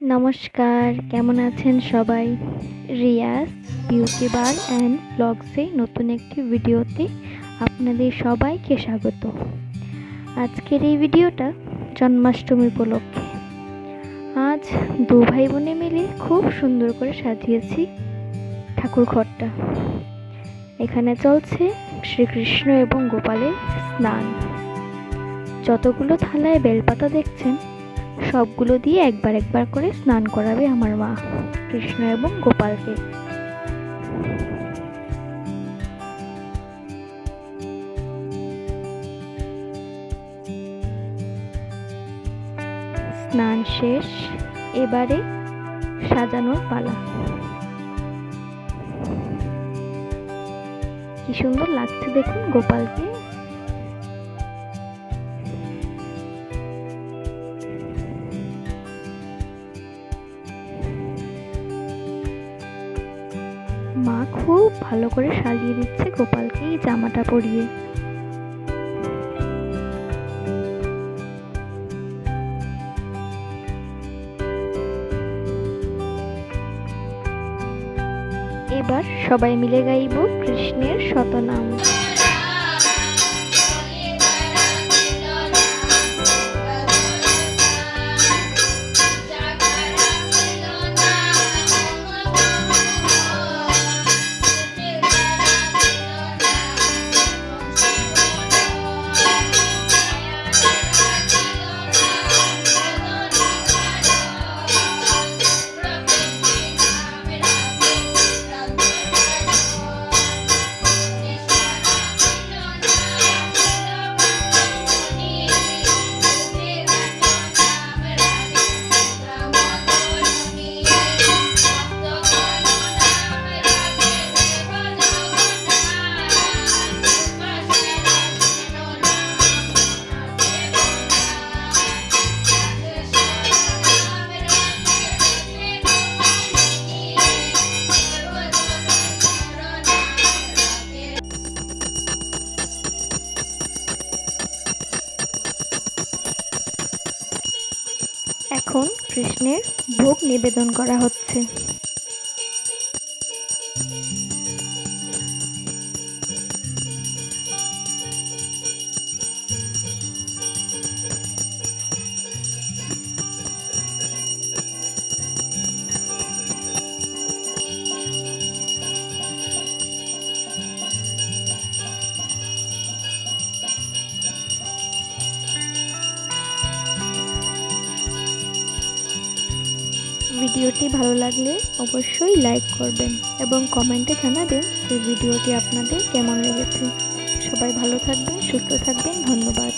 নমস্কার, কেমন আছেন সবাই? রিয়াজ, বিউটি বার অ্যান্ড ব্লগসে নতুন একটি ভিডিওতে আপনাদের সবাইকে স্বাগত। আজকের এই ভিডিওটা জন্মাষ্টমী উপলক্ষে। আজ দু ভাই বোনে মিলে খুব সুন্দর করে সাজিয়েছি ঠাকুর ঘরটা। এখানে চলছে শ্রীকৃষ্ণ এবং গোপালের স্নান। যতগুলো থালায় বেলপাতা দেখছেন সবগুলো দিয়ে একবার একবার করে স্নান করাবে আমার মা, কৃষ্ণ এবং গোপালকে। স্নান শেষ, এবারে সাজানোর পালা। কি সুন্দর লাগছে দেখুন গোপালকে। মা খুব ভালো করে সাজিয়ে দিচ্ছে গোপালকে এই জামাটা পরিয়ে। এবার সবাই মিলে গাইব কৃষ্ণের শতনাম। এখন কৃষ্ণের ভোগ নিবেদন করা হচ্ছে। ভিডিওটি ভালো লাগলে অবশ্যই লাইক করবেন এবং কমেন্টে জানাবেন যে ভিডিওটি আপনাদের কেমন লেগেছে। সবাই ভালো থাকবেন, সুস্থ থাকবেন, ধন্যবাদ।